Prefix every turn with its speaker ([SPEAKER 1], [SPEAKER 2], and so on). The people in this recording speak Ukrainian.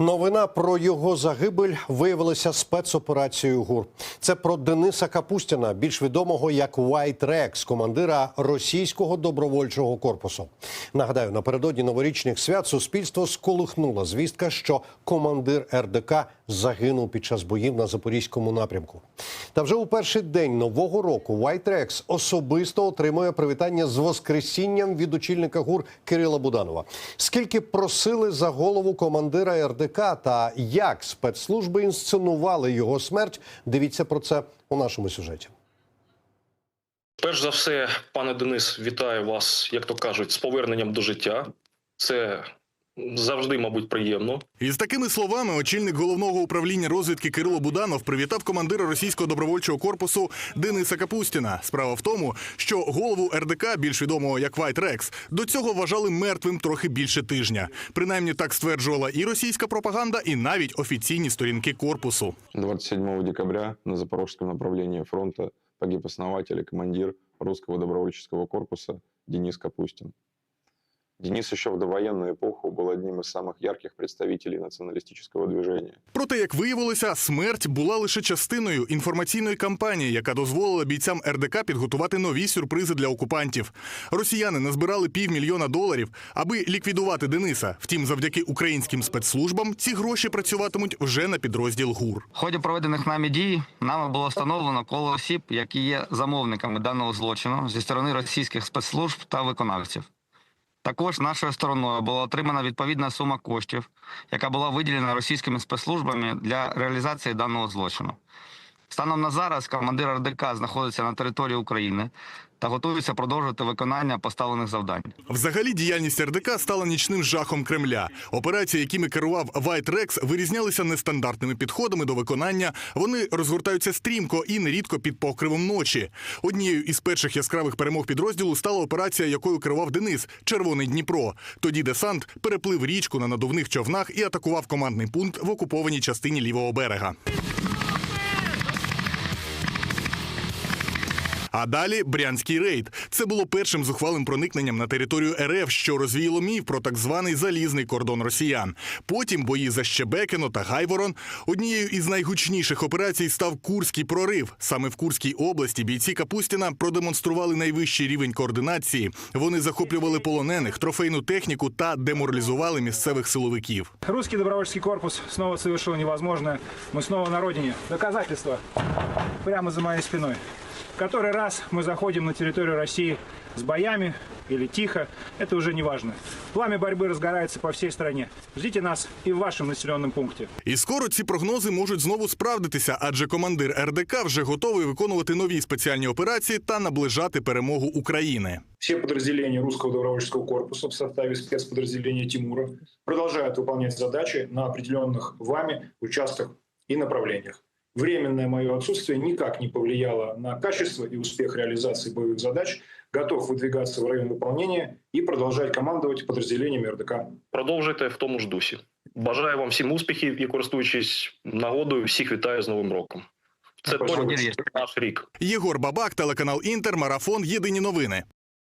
[SPEAKER 1] Новина про його загибель виявилася спецоперацією ГУР. Це про Дениса Капустіна, більш відомого як White Rex, командира російського добровольчого корпусу. Нагадаю, напередодні новорічних свят суспільство сколихнула звістка, що командир РДК загинув під час боїв на запорізькому напрямку. Та вже у перший день нового року White Rex особисто отримує привітання з воскресінням від очільника ГУР Кирила Буданова. Скільки просили за голову командира РДК та як спецслужби інсценували його смерть? Дивіться про це у нашому сюжеті.
[SPEAKER 2] Перш за все, пане Денис, вітаю вас, як то кажуть, з поверненням до життя. Це завжди, мабуть, приємно.
[SPEAKER 3] Із такими словами очільник головного управління розвідки Кирило Буданов привітав командира російського добровольчого корпусу Дениса Капустіна. Справа в тому, що голову РДК, більш відомого як White Rex, до цього вважали мертвим трохи більше тижня. Принаймні так стверджувала і російська пропаганда, і навіть офіційні сторінки корпусу.
[SPEAKER 4] 27 декабря на запорожском направлении фронта погиб основатель и командир русского добровольческого корпуса Денис Капустин. Денис еще в довоенную эпоху был одним из самых ярких представителей националистического движения.
[SPEAKER 3] Проте, як виявилося, смерть була лише частиною інформаційної кампанії, яка дозволила бійцям РДК підготувати нові сюрпризи для окупантів. Росіяни назбирали півмільйона доларів, аби ліквідувати Дениса. Втім, завдяки українським спецслужбам ці гроші працюватимуть вже на підрозділ ГУР.
[SPEAKER 5] В ході проведених нами дій нами було встановлено коло осіб, які є замовниками даного злочину зі сторони російських спецслужб та виконавців. Також нашою стороною була отримана відповідна сума коштів, яка була виділена російськими спецслужбами для реалізації даного злочину. Станом на зараз командир РДК знаходиться на території України та готується продовжувати виконання поставлених завдань.
[SPEAKER 3] Взагалі, діяльність РДК стала нічним жахом Кремля. Операції, якими керував White Rex, вирізнялися нестандартними підходами до виконання. Вони розгортаються стрімко і нерідко під покривом ночі. Однією із перших яскравих перемог підрозділу стала операція, якою керував Денис Червоний Дніпро. Тоді десант переплив річку на надувних човнах і атакував командний пункт в окупованій частині лівого берега. А далі брянський рейд. Це було першим зухвалим проникненням на територію РФ, що розвіяло міф про так званий залізний кордон росіян. Потім бої за Щебекино та Гайворон. Однією із найгучніших операцій став Курський прорив. Саме в Курській області бійці Капустіна продемонстрували найвищий рівень координації. Вони захоплювали полонених, трофейну техніку та деморалізували місцевих силовиків.
[SPEAKER 6] Русский добровольческий корпус снова совершил невозможное. Мы снова на родине. Доказательства прямо за моей спиной. В который раз мы заходим на территорию России с боями или тихо, это уже не важно. Пламя борьбы разгорается по всей стране. Ждите нас и в вашем населенном пункте.
[SPEAKER 3] І скоро ці прогнози можуть знову справдитися, адже командир РДК вже готовий виконувати нові спеціальні операції та наближати перемогу України.
[SPEAKER 6] Все подразделения русского добровольческого корпуса в составе спецподразделения Тимура продолжают выполнять задачи на определенных вами участках и направлениях. Временное мое отсутствие никак не повлияло на качество и успех реализации боевых задач. Готов выдвигаться в район выполнения и продолжать командовать подразделениями РДК.
[SPEAKER 2] Продовжуйте в тому ж дусі. Бажаю вам всім успіхів і користуючись нагодою, всіх вітаю з Новим роком. Це
[SPEAKER 6] Спасибо.
[SPEAKER 2] точно наш рік.
[SPEAKER 3] Єгор Бабак, телеканал Інтер, марафон. Єдині новини.